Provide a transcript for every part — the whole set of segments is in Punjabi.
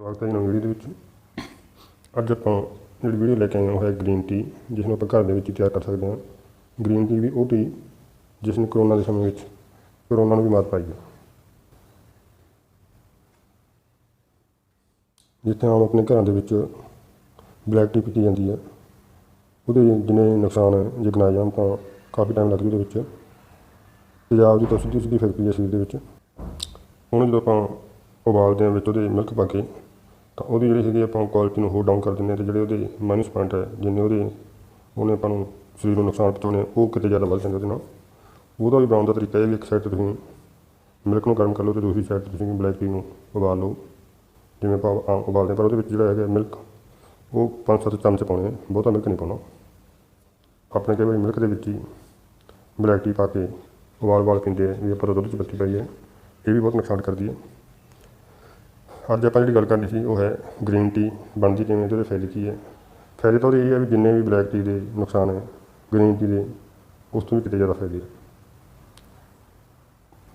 ਸਵਾਗਤ ਹੈ ਜੀ ਨਵੀਂ ਵੀਡੀਓ ਦੇ ਵਿੱਚ। ਅੱਜ ਆਪਾਂ ਜਿਹੜੀ ਵੀਡੀਓ ਲੈ ਕੇ ਆਏ ਹਾਂ, ਉਹ ਹੈ ਗ੍ਰੀਨ ਟੀ ਜਿਸ ਨੂੰ ਆਪਾਂ ਘਰ ਦੇ ਵਿੱਚ ਹੀ ਤਿਆਰ ਕਰ ਸਕਦੇ ਹਾਂ। ਗ੍ਰੀਨ ਟੀ ਵੀ ਉਹ ਟੀ ਜਿਸ ਨੇ ਕਰੋਨਾ ਦੇ ਸਮੇਂ ਵਿੱਚ ਕਰੋਨਾ ਨੂੰ ਵੀ ਮਾਤ ਪਾਈ ਹੈ। ਜਿੱਥੇ ਆਮ ਆਪਣੇ ਘਰਾਂ ਦੇ ਵਿੱਚ ਬਲੈਕ ਟੀ ਪੀਤੀ ਜਾਂਦੀ ਹੈ। ਉਹਦੇ ਜਿੰਨੇ ਨੁਕਸਾਨ ਹੈ, ਜੇ ਗਿਣਾਏ ਜਾਣ ਤਾਂ ਕਾਫੀ ਟਾਈਮ ਲੱਗਦਾ ਉਹਦੇ ਵਿੱਚ। ਤੇਜ਼ਾਬ ਦੀ ਤਾਂ ਸਿੱਧੀ ਸਿੱਧੀ ਫੈਕਟਰੀ ਹੈ ਸਰੀਰ ਦੇ ਵਿੱਚ। ਹੁਣ ਜਦੋਂ ਆਪਾਂ ਉਬਾਲਦੇ ਹਾਂ ਵਿੱਚ ਉਹਦੇ ਮਿਲਕ ਪਾ ਕੇ ਤਾਂ ਉਹਦੀ ਜਿਹੜੀ ਹੈਗੀ ਆਪਾਂ ਕੁਆਲਿਟੀ ਨੂੰ ਹੋਰ ਡਾਊਨ ਕਰ ਦਿੰਦੇ ਹਾਂ ਤੇ ਜਿਹੜੇ ਉਹਦੇ ਮਾਈਨਸ ਪੁਆਇੰਟ ਹੈ ਜਿੰਨੇ ਉਹਦੇ ਉਹਨੇ ਆਪਾਂ ਨੂੰ ਸਰੀਰ ਨੂੰ ਨੁਕਸਾਨ ਪਹੁੰਚਾਉਣੇ ਆ, ਉਹ ਕਿਤੇ ਜ਼ਿਆਦਾ ਵੱਧ ਜਾਂਦੇ ਉਹਦੇ ਨਾਲ। ਉਹਦਾ ਵੀ ਬਣਾਉਣ ਦਾ ਤਰੀਕਾ ਇਹ ਵੀ ਇੱਕ ਸਾਈਡ ਤੇ ਤੁਸੀਂ ਮਿਲਕ ਨੂੰ ਗਰਮ ਕਰ ਲਓ ਤੇ ਦੂਸਰੀ ਸਾਈਡ ਤੇ ਤੁਸੀਂ ਬਲੈਕ ਟੀ ਨੂੰ ਉਬਾਲ ਲਓ। ਜਿਵੇਂ ਆਪਾਂ ਆਮ ਉਬਾਲਦੇ ਪਰ ਉਹਦੇ ਵਿੱਚ ਜਿਹੜਾ ਹੈਗਾ ਮਿਲਕ ਉਹ ਪੰਜ ਸੱਤ ਚਮਚ ਪਾਉਣੇ ਆ, ਬਹੁਤਾ ਮਿਲਕ ਨਹੀਂ ਪਾਉਣਾ। ਆਪਣੇ ਕਈ ਵਾਰੀ ਮਿਲਕ ਦੇ ਵਿੱਚ ਹੀ ਬਲੈਕ ਟੀ ਪਾ ਕੇ ਉਬਾਲ ਉਬਾਲ ਪੀਂਦੇ ਆ ਵੀ ਆਪਾਂ ਦੁੱਧ 'ਚ ਪੱਤੀ ਪਾਈ ਹੈ ਇਹ ਵੀ ਬਹੁਤ ਨੁਕਸਾਨ ਕਰਦੀ ਹੈ। ਅੱਜ ਆਪਾਂ ਜਿਹੜੀ ਗੱਲ ਕਰਨੀ ਸੀ, ਉਹ ਹੈ ਗ੍ਰੀਨ ਟੀ ਬਣਦੀ ਕਿਵੇਂ ਤੇ ਉਹਦੇ ਫਾਇਦੇ ਕੀ ਹੈ? ਫਾਇਦੇ ਤਾਂ ਉਹਦੇ ਇਹ ਹੈ ਵੀ ਜਿੰਨੇ ਵੀ ਬਲੈਕ ਟੀ ਦੇ ਨੁਕਸਾਨ ਹੈ ਗ੍ਰੀਨ ਟੀ ਦੇ, ਉਸ ਤੋਂ ਵੀ ਕਿਤੇ ਜ਼ਿਆਦਾ ਫਾਇਦੇ ਹੈ।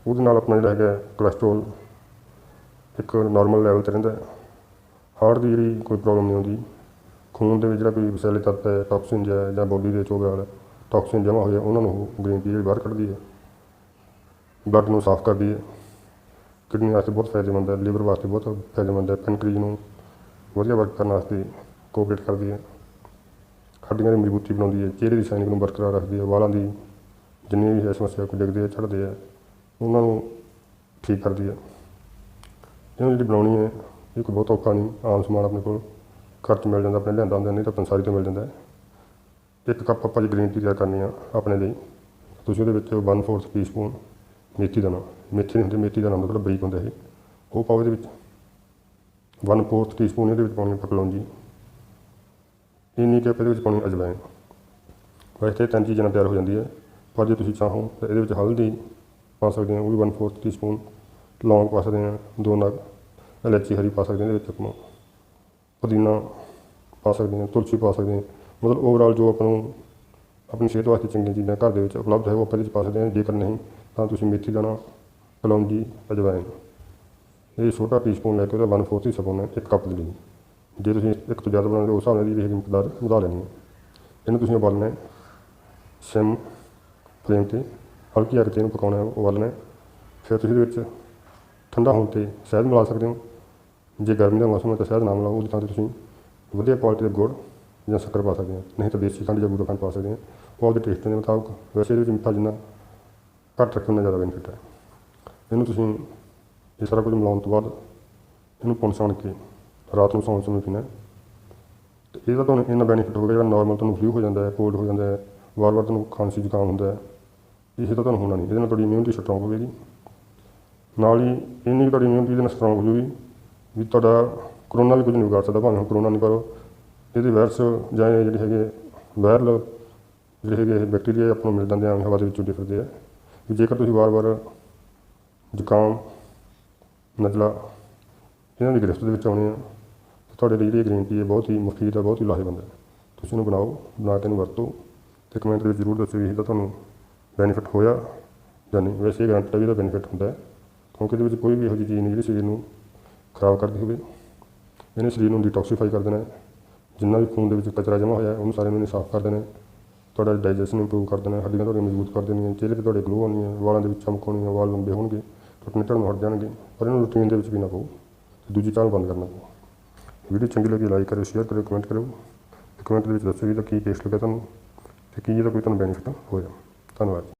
ਉਹਦੇ ਨਾਲ ਆਪਣਾ ਜਿਹੜਾ ਹੈਗਾ ਕੋਲੇਸਟ੍ਰੋਲ ਇੱਕ ਨਾਰਮਲ ਲੈਵਲ ਤੇ ਰਹਿੰਦਾ ਹਾਰਟ ਦੀ ਜਿਹੜੀ ਕੋਈ ਪ੍ਰੋਬਲਮ ਨਹੀਂ ਆਉਂਦੀ ਖੂਨ ਦੇ ਵਿੱਚ ਜਿਹੜਾ ਕੋਈ ਵਿਸ਼ੈਲੇ ਤੱਤ ਹੈ ਟੌਕਸਿਨ ਹੈ, ਜਾਂ ਬੋਡੀ ਦੇ ਚੋਗੇ ਵਾਲਾ ਟੌਕਸਿਨ ਜਮ੍ਹਾਂ ਹੋਇਆ ਉਹਨਾਂ ਨੂੰ ਗ੍ਰੀਨ ਟੀ ਜਿਹੜੀ ਬਾਹਰ ਕੱਢਦੀ ਹੈ। ਬਲੱਡ ਨੂੰ ਸਾਫ਼ ਕਰਦੀ ਹੈ। ਕਿਡਨੀ ਵਾਸਤੇ ਬਹੁਤ ਫਾਇਦੇਮੰਦ ਹੈ, ਲੀਵਰ ਵਾਸਤੇ ਬਹੁਤ ਫਾਇਦੇਮੰਦ ਹੈ, ਪੈਨਕ੍ਰੀਜ਼ ਨੂੰ ਵਧੀਆ ਵਰਕ ਕਰਨ ਵਾਸਤੇ ਕੋਆਪਰੇਟ ਕਰਦੀ ਹੈ। ਹੱਡੀਆਂ ਦੀ ਮਜ਼ਬੂਤੀ ਬਣਾਉਂਦੀ ਹੈ, ਚਿਹਰੇ ਦੀ ਸ਼ਾਈਨਿੰਗ ਨੂੰ ਬਰਕਰਾਰ ਰੱਖਦੀ ਹੈ, ਵਾਲਾਂ ਦੀ ਜਿੰਨੀ ਵੀ ਹੈ ਸਮੱਸਿਆ ਕੋਈ ਡਿੱਗਦੇ ਆ ਚੜ੍ਹਦੇ ਆ ਉਹਨਾਂ ਨੂੰ ਠੀਕ ਕਰਦੀ ਹੈ। ਇਹਨੂੰ ਜਿਹੜੀ ਬਣਾਉਣੀ ਹੈ, ਇਹ ਕੋਈ ਬਹੁਤ ਔਖਾ ਨਹੀਂ, ਆਮ ਸਮਾਨ ਆਪਣੇ ਕੋਲ ਖਰਚ ਮਿਲ ਜਾਂਦਾ, ਆਪਣੇ ਲਿਆਂਦਾ ਹੁੰਦਾ, ਨਹੀਂ ਤਾਂ ਪੰਸਾਰੀ ਤੋਂ ਮਿਲ ਜਾਂਦਾ ਹੈ। ਇੱਕ ਕੱਪ ਆਪਾਂ ਜੀ ਗ੍ਰੀਨ ਟੀ ਤਿਆਰ ਕਰਨੀ ਆ ਆਪਣੇ ਲਈ। ਤੁਸੀਂ ਉਹਦੇ ਵਿੱਚ 1/4 ਟੀਸਪੂਨ ਮੇਥੀ ਦਾਣਾ ਮੇਥੀ ਨਹੀਂ ਹੁੰਦੀ ਮੇਥੀ ਦਾਣਾ ਮਤਲਬ ਬਰੀਕ ਹੁੰਦਾ ਇਹ। ਉਹ ਪਾਓ ਇਹਦੇ ਵਿੱਚ। 1/4 ਟੀਸਪੂਨ ਇਹਦੇ ਵਿੱਚ ਪਾਉਣੀ ਪਕਲੌਂਜੀ ਇੰਨੀ ਕੁ ਇਹਦੇ ਵਿੱਚ ਪਾਉਣੀ ਅਜਵਾਇਣ। ਵੈਸੇ ਤਿੰਨ ਚੀਜ਼ਾਂ ਨਾਲ ਤਿਆਰ ਹੋ ਜਾਂਦੀ ਹੈ। ਪਰ ਜੇ ਤੁਸੀਂ ਚਾਹੋ ਤਾਂ ਇਹਦੇ ਵਿੱਚ ਹਲਦੀ ਪਾ ਸਕਦੇ ਹਾਂ, ਉਹ ਵੀ 1/4 ਟੀਸਪੂਨ ਲੌਂਗ ਪਾ ਸਕਦੇ ਹਾਂ, ਦੋ ਨਗ। ਇਲਾਇਚੀ, ਹਰੀ ਪਾ ਸਕਦੇ ਹਾਂ, ਇਹਦੇ ਵਿੱਚ ਆਪਾਂ। ਪੁਦੀਨਾ ਪਾ ਸਕਦੇ ਹਾਂ, ਤੁਲਸੀ ਪਾ ਸਕਦੇ ਹਾਂ। ਮਤਲਬ ਓਵਰਆਲ ਜੋ ਆਪਾਂ ਨੂੰ ਆਪਣੀ ਸਿਹਤ ਵਾਸਤੇ ਚੰਗੀਆਂ ਚੀਜ਼ਾਂ ਘਰ ਦੇ ਵਿੱਚ ਉਪਲਬਧ ਹੈ, ਉਹ ਆਪਾਂ ਇਹਦੇ ਵਿੱਚ ਪਾ ਸਕਦੇ ਹਾਂ। ਜੇਕਰ ਨਹੀਂ ਤਾਂ ਤੁਸੀਂ ਮੇਥੀ ਦਾਣਾ ਕਲੌਂਜੀ ਅਜਵਾਇਣ। ਇਹ ਛੋਟਾ ਟੀਸਪੂਨ ਲੈ ਕੇ ਉਹਦਾ 1/4 ਹਿੱਸਾ ਪਾਉਣਾ ਇੱਕ ਕੱਪ ਦੇ ਲਈ। ਜੇ ਤੁਸੀਂ ਇੱਕ ਤੋਂ ਜ਼ਿਆਦਾ ਬਣਾਉਂਦੇ ਹੋ, ਉਸ ਹਿਸਾਬ ਨਾਲ ਇਹਦੀ ਜਿਹੜੀ ਮਿਕਦਾਰ ਵਧਾ ਲੈਣੀ ਹੈ। ਇਹਨੂੰ ਤੁਸੀਂ ਉਬਾਲਣਾ ਹੈ, ਸਿਮ ਫਲੇਮ ਤੇ, ਹਲਕੀ ਅੱਗ ਤੇ ਇਹਨੂੰ ਪਕਾਉਣਾ ਹੈ, ਉਬਾਲਣਾ ਹੈ। ਫਿਰ ਤੁਸੀਂ ਇਹਦੇ ਵਿੱਚ ਠੰਡਾ ਹੋਣ ਤੇ ਸ਼ਹਿਦ ਮਿਲਾ ਸਕਦੇ ਹੋ। ਜੇ ਗਰਮੀ ਦਾ ਮੌਸਮ ਹੈ ਤਾਂ ਸ਼ਹਿਦ ਨਾ ਮਿਲਾਓ, ਉਹਦੀ ਥਾਂ ਤੇ ਤੁਸੀਂ ਵਧੀਆ ਕੁਆਲਿਟੀ ਦਾ ਗੁੜ ਜਾਂ ਸ਼ੱਕਰ ਪਾ ਸਕਦੇ ਹੋ। ਨਹੀਂ ਤਾਂ ਦੇਸੀ ਖੰਡ ਜਾਂ ਗੁੜ ਖੰਡ ਪਾ ਸਕਦੇ ਹੋ। ਉਹ ਆਪਦੇ ਟੇਸਟ ਦੇ ਮੁਤਾਬਕ। ਵੈਸੇ ਇਹਦੇ ਵਿੱਚ ਮਿੱਠਾ ਜਿੰਨਾ ਘੱਟ ਰੱਖਣ ਦਾ ਜ਼ਿਆਦਾ ਬੈਨੀਫਿਟ ਹੈ। ਇਹਨੂੰ ਤੁਸੀਂ ਇਹ ਸਾਰਾ ਕੁਝ ਮਿਲਾਉਣ ਤੋਂ ਬਾਅਦ ਇਹਨੂੰ ਪੁਣ ਛਾਣ ਕੇ ਰਾਤ ਨੂੰ ਸੌਣ ਸਮੇਂ ਪੀਣਾ ਹੈ। ਤੇ ਇਹਦਾ ਤੁਹਾਨੂੰ ਇੰਨਾ ਬੈਨੀਫਿਟ ਹੋਵੇਗਾ ਜਿਹੜਾ ਨਾਰਮਲ ਤੁਹਾਨੂੰ ਫਲੂ ਹੋ ਜਾਂਦਾ ਹੈ ਕੋਲਡ ਹੋ ਜਾਂਦਾ ਹੈ, ਵਾਰ-ਵਾਰ ਤੁਹਾਨੂੰ ਖਾਂਸੀ ਜ਼ੁਕਾਮ ਹੁੰਦਾ ਹੈ। ਇਹ ਤਾਂ ਤੁਹਾਨੂੰ ਹੋਣਾ ਨਹੀਂ, ਇਹਦੇ ਨਾਲ ਤੁਹਾਡੀ ਇਮਿਊਨਿਟੀ ਸਟਰੋਂਗ ਹੋਵੇਗੀ। ਨਾਲ ਹੀ ਇੰਨੀ ਕੁ ਤੁਹਾਡੀ ਇਮਿਊਨਿਟੀ ਦੇ ਨਾਲ ਸਟਰੋਂਗ ਹੋ ਜੂਗੀ ਵੀ ਤੁਹਾਡਾ ਕਰੋਨਾ ਵੀ ਕੁਝ ਨਹੀਂ ਵਿਗਾੜ ਸਕਦਾ, ਭਾਵੇਂ ਹੁਣ ਕਰੋਨਾ ਨਹੀਂ ਪਰ ਇਹਦੇ ਵਾਇਰਸ ਜਾਂ ਇਹ ਜਿਹੜੇ ਹੈਗੇ ਵਾਇਰਲ ਜਿਹੜੇ ਹੈਗੇ ਬੈਕਟੀਰੀਆ ਆਪਾਂ ਨੂੰ ਮਿਲ ਜਾਂਦੇ ਆ, ਹਵਾ ਦੇ ਵਿੱਚ ਉੱਡੇ ਫਿਰਦੇ ਆ। ਜੇਕਰ ਤੁਸੀਂ ਵਾਰ-ਵਾਰ ਜ਼ੁਕਾਮ, ਨਜ਼ਲਾ ਇਹਨਾਂ ਦੀ ਗ੍ਰਿਫਤ ਦੇ ਵਿੱਚ ਆਉਣੇ ਆ, ਤਾਂ ਤੁਹਾਡੇ ਲਈ ਜਿਹੜੀ ਗ੍ਰੀਨ ਟੀ ਹੈ, ਬਹੁਤ ਹੀ ਮੁਫੀਦ ਹੈ, ਬਹੁਤ ਹੀ ਲਾਹੇਵੰਦ ਹੈ। ਤੁਸੀਂ ਇਹਨੂੰ ਬਣਾਓ, ਬਣਾ ਕੇ ਇਹਨੂੰ ਵਰਤੋ ਤੇ ਕਮੈਂਟ ਦੇ ਵਿੱਚ ਜ਼ਰੂਰ ਦੱਸਿਓ ਵੀ ਇਹਦਾ ਤੁਹਾਨੂੰ ਬੈਨੀਫਿਟ ਹੋਇਆ ਜਾਂ ਨਹੀਂ। ਵੈਸੇ ਇਹ ਗਰੰਟੀ ਵੀ ਇਹਦਾ ਬੈਨੀਫਿਟ ਹੁੰਦਾ ਹੈ, ਕਿਉਂਕਿ ਇਹਦੇ ਵਿੱਚ ਕੋਈ ਵੀ ਇਹੋ ਜਿਹੀ ਚੀਜ਼ ਨਹੀਂ ਜਿਹੜੀ ਸਰੀਰ ਨੂੰ ਖਰਾਬ ਕਰਦੀ ਹੋਵੇ। ਇਹਨੇ ਸਰੀਰ ਨੂੰ ਡੀਟੌਕਸੀਫਾਈ ਕਰ ਦੇਣਾ ਹੈ। ਜਿੰਨਾ ਵੀ ਖੂਨ ਦੇ ਵਿੱਚ ਕਚਰਾ ਜਮ੍ਹਾਂ ਹੋਇਆ ਉਹਨੂੰ ਸਾਰੇ ਨੂੰ ਇਹਨੇ ਸਾਫ਼ ਕਰ ਦੇਣਾ ਹੈ। ਤੁਹਾਡਾ ਡਾਈਜੈਸ਼ਨ ਇੰਪਰੂਵ ਕਰ ਦੇਣਾ ਹੱਡੀਆਂ ਤੁਹਾਡੀਆਂ ਮਜ਼ਬੂਤ ਕਰ ਦੇਣੀਆਂ, ਚਿਹਰੇ ਤੇ ਤੁਹਾਡੇ ਗਲੋ ਆਉਣੀ ਹੈ ਵਾਲਾਂ ਦੇ ਵਿੱਚ ਚਮਕ ਆਉਣੀ ਹੈ ਵਾਲ ਲੰਬੇ ਹੋਣਗੇ, ਟੁੱਟਣੇ ਝੜਨ ਹਟ ਜਾਣਗੇ, ਪਰ ਇਹਨੂੰ ਰੂਟੀਨ ਦੇ ਵਿੱਚ ਪੀਣਾ ਪਊ ਪਾਓ, ਤੇ ਦੂਜੀ ਚਾਲ ਬੰਦ ਕਰਨਾ ਪਊ। ਵੀਡੀਓ ਚੰਗੀ ਲੱਗੀ ਲਾਈਕ ਕਰਿਓ ਸ਼ੇਅਰ ਕਰਿਓ ਕਮੈਂਟ ਕਰਿਓ, ਤੇ ਕਮੈਂਟ ਦੇ ਵਿੱਚ ਦੱਸੋ ਵੀ ਇਹਦਾ ਕੀ ਟੇਸਟ ਲੱਗਾ ਤੁਹਾਨੂੰ, ਤੇ ਕੀ ਇਹਦਾ ਕੋਈ ਤੁਹਾਨੂੰ ਬੈਨੀਫਿਟ ਹੋਇਆ ਧੰਨਵਾਦ